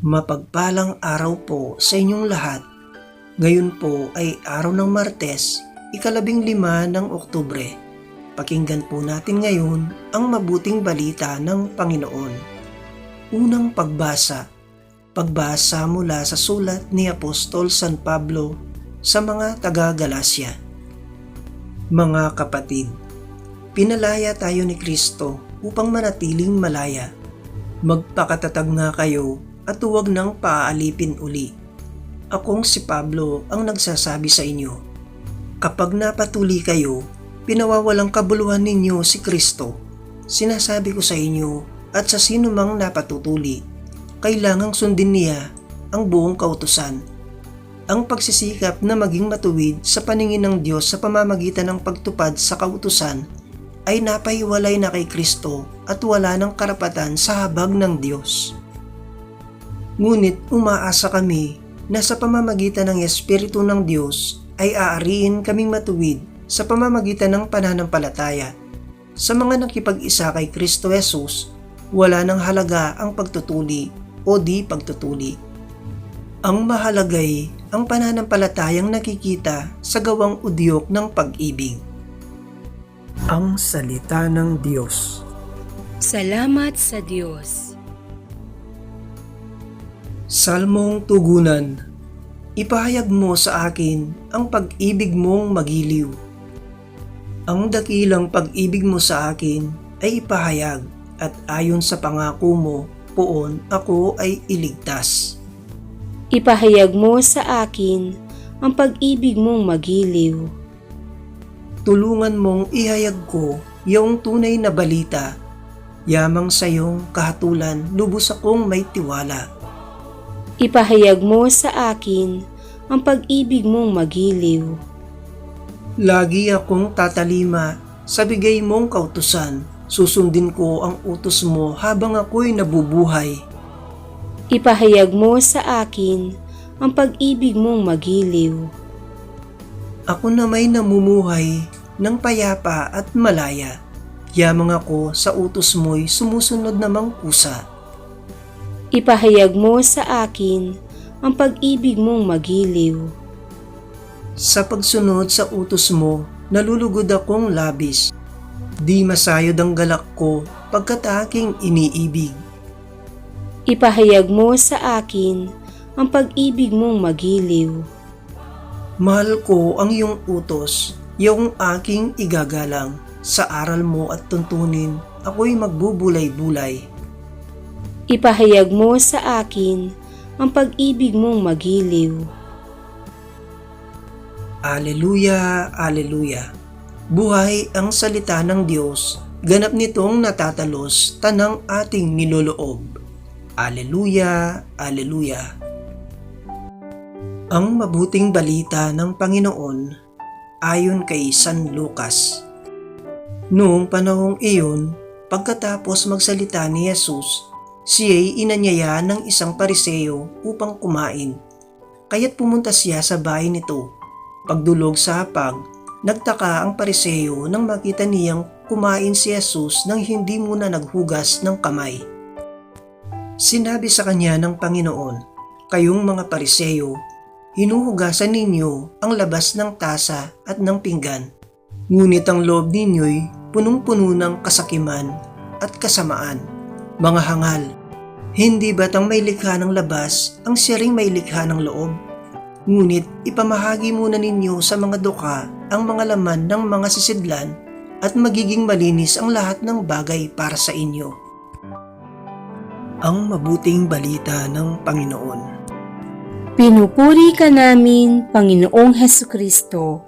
Mapagpalang araw po sa inyong lahat. Ngayon po ay araw ng Martes, ikalabing lima ng Oktubre. Pakinggan po natin ngayon ang mabuting balita ng Panginoon. Unang pagbasa. Pagbasa mula sa sulat ni Apostol San Pablo sa mga taga-Galasya. Mga kapatid, pinalaya tayo ni Kristo upang manatiling malaya. Magpakatatag nga kayo at huwag nang paaalipin uli. Akong si Pablo ang nagsasabi sa inyo. Kapag napatuli kayo, pinawawalang kabuluhan ninyo si Kristo. Sinasabi ko sa inyo at sa sino mang napatutuli, kailangang sundin niya ang buong kautusan. Ang pagsisikap na maging matuwid sa paningin ng Diyos sa pamamagitan ng pagtupad sa kautusan ay napahiwalay na kay Kristo at wala ng karapatan sa habag ng Diyos. Ngunit umaasa kami na sa pamamagitan ng Espiritu ng Diyos ay aariin kaming matuwid sa pamamagitan ng pananampalataya. Sa mga nakipag-isa kay Kristo Jesus, wala nang halaga ang pagtutuli o di pagtutuli. Ang mahalagay ang pananampalatayang nakikita sa gawang udyok ng pag-ibig. Ang Salita ng Diyos Salamat sa Diyos. Salmong Tugunan Ipahayag mo sa akin ang pag-ibig mong magiliw. Ang dakilang pag-ibig mo sa akin ay ipahayag at ayon sa pangako mo, poon ako ay iligtas. Ipahayag mo sa akin ang pag-ibig mong magiliw. Tulungan mong ihayag ko yung tunay na balita. Yamang sa iyong kahatulan, lubos akong may tiwala. Ipahayag mo sa akin ang pag-ibig mong magiliw. Lagi akong tatalima sa bigay mong kautusan. Susundin ko ang utos mo habang ako'y nabubuhay. Ipahayag mo sa akin ang pag-ibig mong magiliw. Ako na may namumuhay ng payapa at malaya. Yamang ako sa utos mo'y sumusunod namang kusa. Ipahayag mo sa akin ang pag-ibig mong magiliw. Sa pagsunod sa utos mo, nalulugod akong labis. Di masayod ang galak ko pagkat aking iniibig. Ipahayag mo sa akin ang pag-ibig mong magiliw. Mahal ko ang iyong utos, yung aking igagalang. Sa aral mo at tuntunin, ako'y magbubulay-bulay. Ipahayag mo sa akin ang pag-ibig mong magiliw. Aleluya, Aleluya. Buhay ang salita ng Diyos, ganap nitong natatalos tanang ating niloloob. Aleluya, Aleluya. Ang mabuting balita ng Panginoon ayon kay San Lucas. Noong panahong iyon, pagkatapos magsalita ni Jesus, siya'y inanyaya ng isang pariseo upang kumain. Kaya't pumunta siya sa bahay nito. Pagdulog sa hapag, nagtaka ang pariseo nang makita niyang kumain si Jesus nang hindi muna naghugas ng kamay. Sinabi sa kanya ng Panginoon, Kayong mga pariseo, hinuhugasan ninyo ang labas ng tasa at ng pinggan. Ngunit ang loob ninyo'y punong-puno ng kasakiman at kasamaan. Mga hangal, hindi ba't ang may likha ng labas ang siya may likha ng loob? Ngunit ipamahagi muna ninyo sa mga duka ang mga laman ng mga sisidlan at magiging malinis ang lahat ng bagay para sa inyo. Ang mabuting balita ng Panginoon. Pinupuri ka namin, Panginoong Heso Kristo.